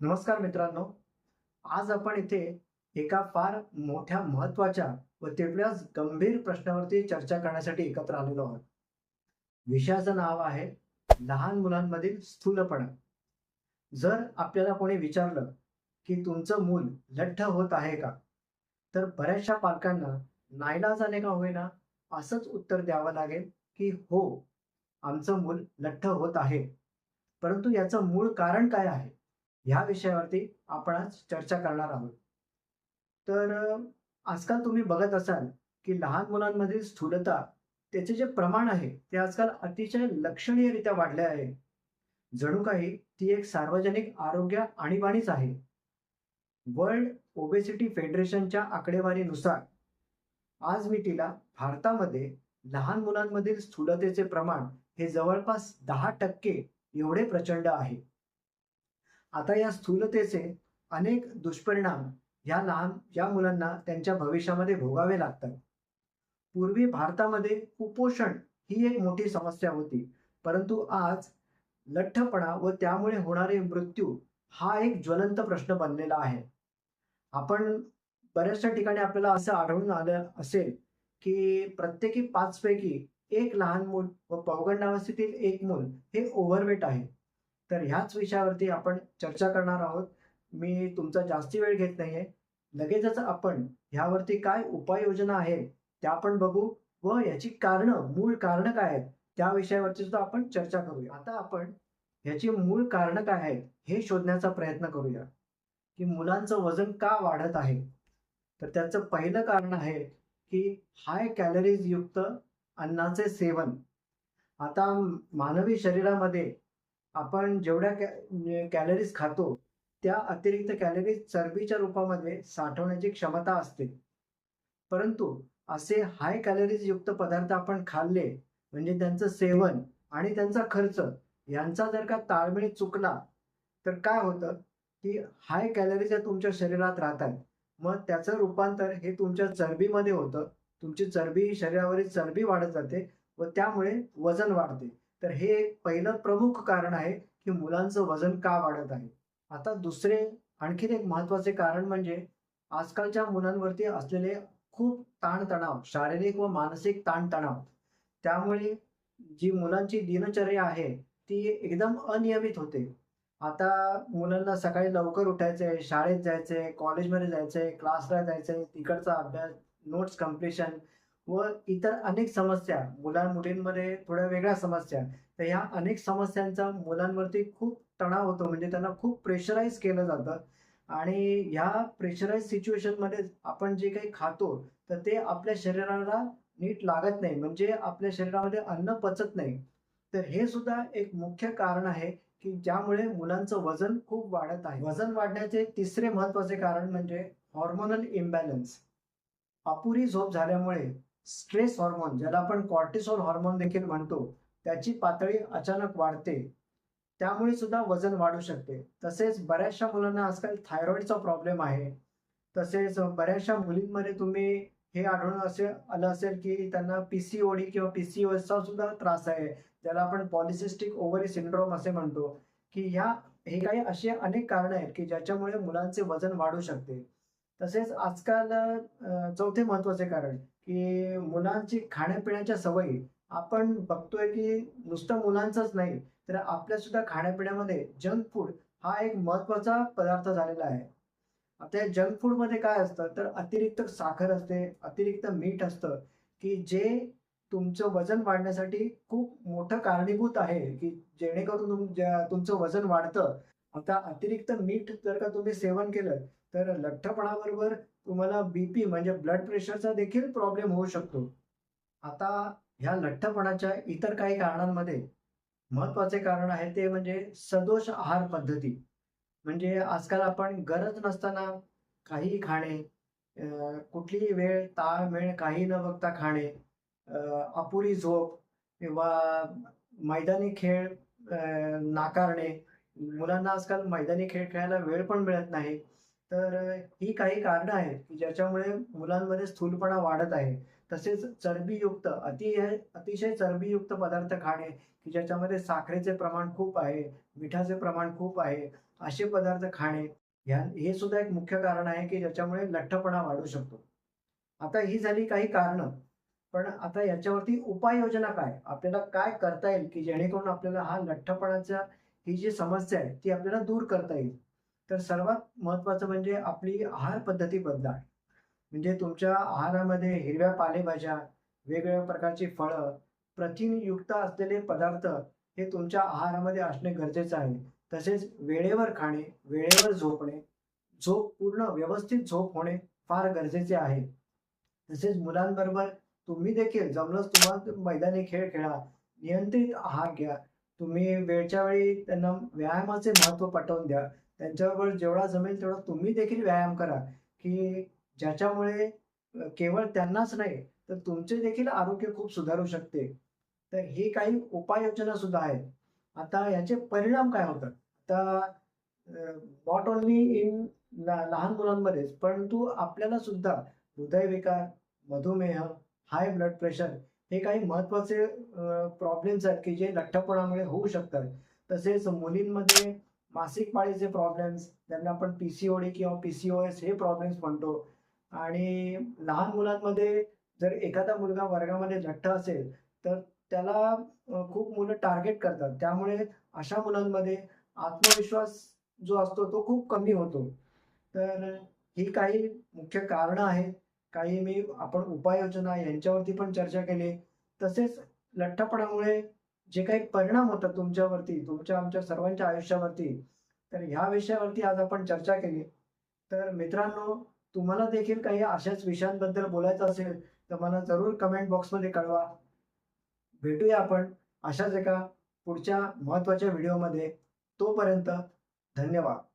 नमस्कार मित्रांनो. आज आपण इथे एका फार मोठ्या महत्त्वाच्या व तेवढ्याच गंभीर प्रश्नावरती चर्चा करण्यासाठी एकत्र आलेलो आहोत. विषयाचं नाव आहे लहान मुलांमधील स्थूलपणा. जर आपल्याला कोणी विचारलं की तुमचं मूल लठ्ठ होत आहे का? तर बऱ्याचशा पालकांना नाईलाजाने का होईना असंच उत्तर द्यावं लागेल की हो आमचं मूल लठ्ठ होत आहे. परंतु याचं मूळ कारण काय आहे? ह्या विषयावरती आपण आज चर्चा करणार आहोत. तर आजकाल तुम्ही बघत असाल की लहान मुलांमधील स्थूलता त्याचे जे प्रमाण आहे ते आजकाल अतिशय लक्षणीयरित्या वाढले आहे. जणू काही ती एक सार्वजनिक आरोग्य आणीबाणीच आहे. वर्ल्ड ओबेसिटी फेडरेशनच्या आकडेवारीनुसार आज मितीला भारतामध्ये लहान मुलांमधील स्थूलतेचे प्रमाण हे जवळपास दहा टक्के एवढे प्रचंड आहे. आता या स्थूलतेचे अनेक दुष्परिणाम ह्या लहान या मुलांना त्यांच्या भविष्यामध्ये भोगावे लागतात. पूर्वी भारतामध्ये कुपोषण ही एक मोठी समस्या होती. परंतु आज लठ्ठपणा व त्यामुळे होणारे मृत्यू हा एक ज्वलंत प्रश्न बनलेला आहे. आपण बऱ्याचशा ठिकाणी आपल्याला असं आढळून आलं असेल की प्रत्येकी पाच पैकी एक लहान मूल व पौगंडावस्थेतील एक मूल हे ओव्हरवेट आहे तर ह्याच विषयावरती आपण चर्चा करणार आहोत. मी तुमचा जास्ती वेळ घेत नाहीये. लगेचच आपण ह्यावरती काय उपाययोजना आहेत त्या आपण बघू व याची कारणं मूळ कारणं काय आहेत त्या विषयावरती सुद्धा आपण चर्चा करूया. आता आपण ह्याची मूळ कारणं काय आहेत हे शोधण्याचा प्रयत्न करूया. की मुलांचं वजन का वाढत आहे? तर त्याचं पहिलं कारण आहे की हाय कॅलरीज युक्त अन्नाचे सेवन. आता मानवी शरीरामध्ये आपण जेवढ्या कॅ कॅलरीज म्हणजे खातो त्या अतिरिक्त कॅलरीज चरबीच्या रूपामध्ये साठवण्याची क्षमता असते. परंतु असे हाय कॅलरीज युक्त पदार्थ आपण खाल्ले म्हणजे त्यांचं सेवन आणि त्यांचा खर्च यांचा जर का ताळमेळ चुकला तर काय होतं की हाय कॅलरीज या तुमच्या शरीरात राहतात. मग त्याचं रूपांतर हे तुमच्या चरबीमध्ये होतं. तुमची चरबी शरीरावरील चरबी वाढत जाते व त्यामुळे वजन वाढते. तर हे एक पहिलं प्रमुख कारण आहे की मुलांचं वजन का वाढत आहे. आता दुसरे आणखीन एक महत्त्वाचे कारण म्हणजे आजकालच्या मुलांवरती असलेले खूप ताणतणाव शारीरिक व मानसिक ताणतणाव. त्यामुळे जी मुलांची दिनचर्या आहे ती एकदम अनियमित होते. आता मुलांना सकाळी लवकर उठायचंय शाळेत जायचंय कॉलेजमध्ये जायचंय क्लासला जायचंय तिकडचा अभ्यास नोट्स कम्प्लिशन व इतर अनेक समस्या मुलांमुलींमध्ये थोड्या वेगळ्या समस्या तर ह्या अनेक समस्यांचा मुलांवरती खूप तणाव होतो म्हणजे त्यांना खूप प्रेशराईज केलं जातं. आणि ह्या प्रेशराईज सिच्युएशनमध्ये आपण जे काही खातो तर ते आपल्या शरीराला नीट लागत नाही म्हणजे आपल्या शरीरामध्ये अन्न पचत नाही. तर हे सुद्धा एक मुख्य कारण आहे की ज्यामुळे मुलांचं वजन खूप वाढत आहे. वजन वाढण्याचे तिसरे महत्त्वाचे कारण म्हणजे हॉर्मोनल इम्बॅलन्स अपुरी झोप झाल्यामुळे स्ट्रेस हॉर्मोन ज्याला आपण कॉर्टिसोल हॉर्मोन देखील म्हणतो त्याची पातळी अचानक वाढते. त्यामुळे सुद्धा वजन वाढू शकते. तसेच बऱ्याचशा मुलांना आजकाल थायरॉईडचा प्रॉब्लेम आहे. तसेच बऱ्याचशा मुलींमध्ये तुम्ही हे आढळून असे आलं असेल की त्यांना पीसीओडी किंवा पीसीओएसचा सुद्धा त्रास आहे. ज्याला आपण पॉलिसिस्टिक ओव्हरी सिंड्रोम असे म्हणतो. की ह्या हे काही असे अनेक कारण आहेत की ज्याच्यामुळे मुलांचे वजन वाढू शकते. तसेच आजकाल चौथे महत्त्वाचे कारण की मुलांची खाण्यापिण्याच्या सवयी आपण बघतोय की नुसतं मुलांचंच नाही तर आपल्या सुद्धा खाण्यापिण्यामध्ये जंक फूड हा एक महत्त्वाचा पदार्थ झालेला आहे. आता या जंक फूडमध्ये काय असतं तर अतिरिक्त साखर असते अतिरिक्त मीठ असतं की जे तुमचं वजन वाढण्यासाठी खूप मोठं कारणीभूत आहे की जेणेकरून तुम ज्या- तुमचं वजन वाढतं. आता अतिरिक्त मीठ जर का तुम्ही सेवन केलं तर लठ्ठपणाबरोबर तुम्हाला बी पी म्हणजे ब्लड प्रेशरचा देखील प्रॉब्लेम होऊ शकतो. आता ह्या लठ्ठपणाच्या इतर काही कारणांमध्ये महत्त्वाचे कारण आहे ते म्हणजे सदोष आहार पद्धती. म्हणजे आजकाल आपण गरज नसताना काहीही खाणे कुठलीही वेळ ताळमेळ काही न बघता खाणे अपुरी झोप किंवा मैदानी खेळ नाकारणे. मुलांना आजकाल मैदानी खेळ खेळायला वेळ पण मिळत नाही. तर ही काही कारणं आहेत की ज्याच्यामुळे मुलांमध्ये स्थूलपणा वाढत आहे. तसेच चरबीयुक्त अति अतिशय चरबीयुक्त पदार्थ खाणे की ज्याच्यामध्ये साखरेचे प्रमाण खूप आहे मिठाचे प्रमाण खूप आहे असे पदार्थ खाणे ह्या हे सुद्धा एक मुख्य कारण आहे की ज्याच्यामुळे लठ्ठपणा वाढू शकतो. आता ही झाली काही कारणं. पण आता याच्यावरती उपाययोजना काय? आपल्याला काय करता येईल की जेणेकरून आपल्याला हा लठ्ठपणाचा ही जी समस्या आहे ती आपल्याला दूर करता येईल? तर सर्वात महत्वाचं म्हणजे आपली आहार पद्धती बदला म्हणजे तुमच्या आहारामध्ये हिरव्या पालेभाज्या वेगवेगळ्या प्रकारची फळं प्रथिनयुक्त असलेले पदार्थ हे तुमच्या आहारामध्ये असणे गरजेचं आहे. तसेच वेळेवर खाणे वेळेवर झोपणे झोप पूर्ण व्यवस्थित झोप होणे फार गरजेचे आहे. तसेच मुलांबरोबर तुम्ही देखील जमलंच तुम्हाला मैदानी खेळ खेळा नियंत्रित आहार घ्या. तुम्ही वेळच्या वेळी त्यांना व्यायामाचे महत्त्व पटवून द्या. त्यांच्याबरोबर जेवढा जमेल तेवढा तुम्ही देखील व्यायाम करा. की ज्याच्यामुळे केवळ त्यांनाच नाही तर तुमचे देखील आरोग्य खूप सुधारू शकते. तर ही काही उपाययोजना सुद्धा आहेत. आता याचे परिणाम काय होतात? आता नॉट ओन्ली इन लहान मुलांमध्येच परंतु आपल्याला सुद्धा हृदयविकार मधुमेह हाय ब्लड प्रेशर हे काही महत्त्वाचे प्रॉब्लेम्स आहेत की जे लठ्ठपणामुळे होऊ शकतात. तसेच मुलींमध्ये मासिक पाळीचे प्रॉब्लेम्स त्यांना आपण पी सी ओ डी किंवा पी सी ओ एस हे प्रॉब्लेम्स म्हणतो. आणि लहान मुलांमध्ये जर एखादा मुलगा वर्गामध्ये लठ्ठ असेल तर त्याला खूप मुलं टार्गेट करतात. त्यामुळे अशा मुलांमध्ये आत्मविश्वास जो असतो तो खूप कमी होतो. तर ही काही मुख्य कारणं आहेत. काही मी आपण उपाययोजना यांच्यावरती पण चर्चा केली. तसेच लठ्ठपणामुळे जे काही परिणाम होतात तुमच्यावरती तुमच्या आमच्या सर्वांच्या आयुष्यावरती तर ह्या विषयावरती आज आपण चर्चा केली. तर मित्रांनो तुम्हाला देखील काही अशाच विषयांबद्दल बोलायचं असेल तर मला जरूर कमेंट बॉक्समध्ये कळवा. भेटूया आपण अशाच एका पुढच्या महत्त्वाच्या व्हिडिओमध्ये तोपर्यंत धन्यवाद.